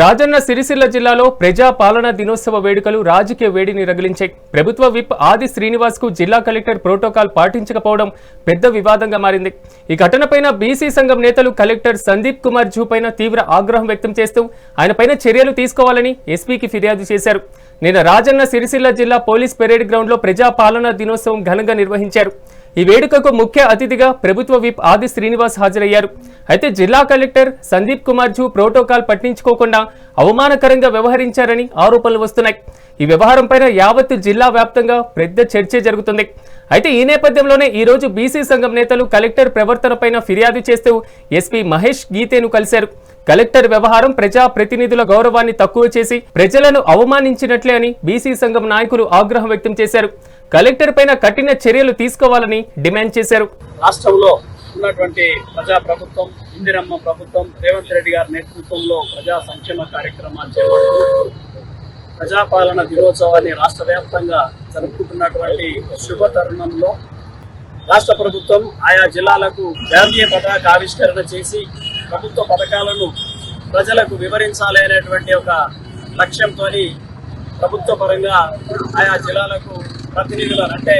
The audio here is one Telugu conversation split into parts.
రాజన్న సిరిసిల్ల జిల్లాలో ప్రజా పాలనా దినోత్సవ వేడుకలు రాజకీయ వేడిని రగిలించాయి. ప్రభుత్వ విప్ ఆది శ్రీనివాస్కు జిల్లా కలెక్టర్ ప్రోటోకాల్ పాటించకపోవడం పెద్ద వివాదంగా మారింది. ఈ ఘటనపైన బీసీ సంఘం నేతలు కలెక్టర్ సందీప్ కుమార్ జూ పైన తీవ్ర ఆగ్రహం వ్యక్తం చేస్తూ ఆయనపైన చర్యలు తీసుకోవాలని ఎస్పీకి ఫిర్యాదు చేశారు. నిన్న రాజన్న సిరిసిల్ల జిల్లా పోలీస్ పెరేడ్ గ్రౌండ్లో ప్రజా పాలనా దినోత్సవం ఘనంగా నిర్వహించారు. ఈ వేడుకకు ముఖ్య అతిథిగా ప్రభుత్వ విప్ ఆది శ్రీనివాస్ హాజరయ్యారు. అయితే జిల్లా కలెక్టర్ సందీప్ కుమార్ జూ ప్రోటోకాల్ పట్టించుకోకుండా అవమానకరంగా వ్యవహరించారని ఆరోపణలు వస్తున్నాయి. ఈ వ్యవహారంపైన యావత్ జిల్లా వ్యాప్తంగా పెద్ద చర్చ జరుగుతుంది. అయితే ఈ నేపథ్యంలోనే ఈ రోజు బీసీ సంఘం నేతలు కలెక్టర్ ప్రవర్తనపైన ఫిర్యాదు చేస్తూ ఎస్పీ మహేష్ గీతేను కలిశారు. కలెక్టర్ వ్యవహారం ప్రజా ప్రతినిధుల గౌరవాన్ని తక్కువ చేసి ప్రజలను అవమానించినట్లే అని బీసీ సంఘం నాయకులు ఆగ్రహం వ్యక్తం చేశారు. కలెక్టర్ పైన కఠిన చర్యలు తీసుకోవాలని డిమాండ్ చేశారు. రాష్ట్రంలో ఉన్నటువంటి ప్రజా ప్రభుత్వం ఇందిరమ్మ ప్రభుత్వం రేవంత్ రెడ్డి గారి నేతృత్వంలో ప్రజా సంక్షేమ కార్యక్రమాలు చేపడుతూ ప్రజాపాలన దినోత్సవాన్ని రాష్ట్ర వ్యాప్తంగా జరుపుకుంటున్నటువంటి శుభ తరుణంలో రాష్ట్ర ప్రభుత్వం ఆయా జిల్లాలకు జాతీయ పతాక ఆవిష్కరణ చేసి ప్రభుత్వ పథకాలను ప్రజలకు వివరించాలి అనేటువంటి ఒక లక్ష్యంతో ప్రభుత్వ పరంగా ఆయా జిల్లాలకు ప్రతినిధులను అంటే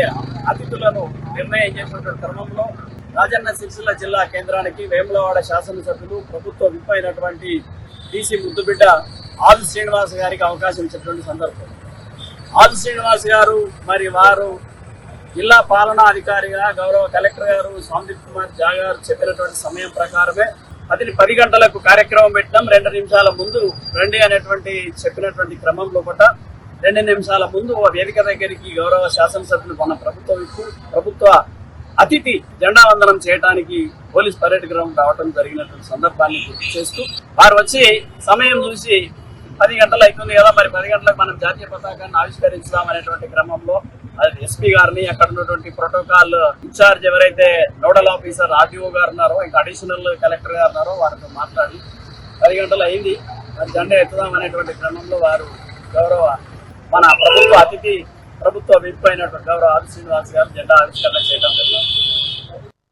అతిథులను నిర్ణయం చేసినటువంటి క్రమంలో రాజన్న సిరిసిల్ల జిల్లా కేంద్రానికి వేములవాడ శాసనసభ్యులు ప్రభుత్వ విప్ అయినటువంటి డీసీ ముద్దుబిడ్డ ఆది శ్రీనివాస్ గారికి అవకాశం ఇచ్చినటువంటి సందర్భం. ఆది శ్రీనివాస్ గారు మరి వారు జిల్లా పాలనా అధికారిగా గౌరవ కలెక్టర్ గారు సందీప్ కుమార్ జా గారు చెప్పినటువంటి సమయం ప్రకారమే అతని పది గంటలకు కార్యక్రమం పెట్టినాం. రెండు నిమిషాల ముందు రండి అనేటువంటి చెప్పినటువంటి క్రమంలో కూడా రెండు నిమిషాల ముందు ఓ వేదిక దగ్గరికి గౌరవ శాసనసభ్యులు మన ప్రభుత్వ ప్రభుత్వ అతిథి జెండా వందనం చేయడానికి పోలీస్ పరేడ్ గ్రౌండ్ రావడం జరిగినటువంటి సందర్భాన్ని గుర్తు చేస్తూ వారు వచ్చి సమయం చూసి పది గంటలు అవుతుంది కదా మరి పది గంటలకు మనం జాతీయ పతాకాన్ని ఆవిష్కరించుదాం అనేటువంటి క్రమంలో ఎస్పీ గారిని అక్కడ ఉన్నటువంటి ప్రోటోకాల్ ఇన్ఛార్జ్ ఎవరైతే నోడల్ ఆఫీసర్ ఆర్డీఓ గారు ఉన్నారో ఇంకా అడిషనల్ కలెక్టర్ గారు ఉన్నారో వారితో మాట్లాడి పది గంటలు అయింది మరి జెండా ఎత్తుదాం అనేటువంటి క్రమంలో వారు గౌరవ మన ప్రభుత్వ అతిథి ప్రభుత్వ విప్ అయినటువంటి గౌరవ ఆది శ్రీనివాస్ గారు జెండా ఆవిష్కరణ చేయడం జరిగింది.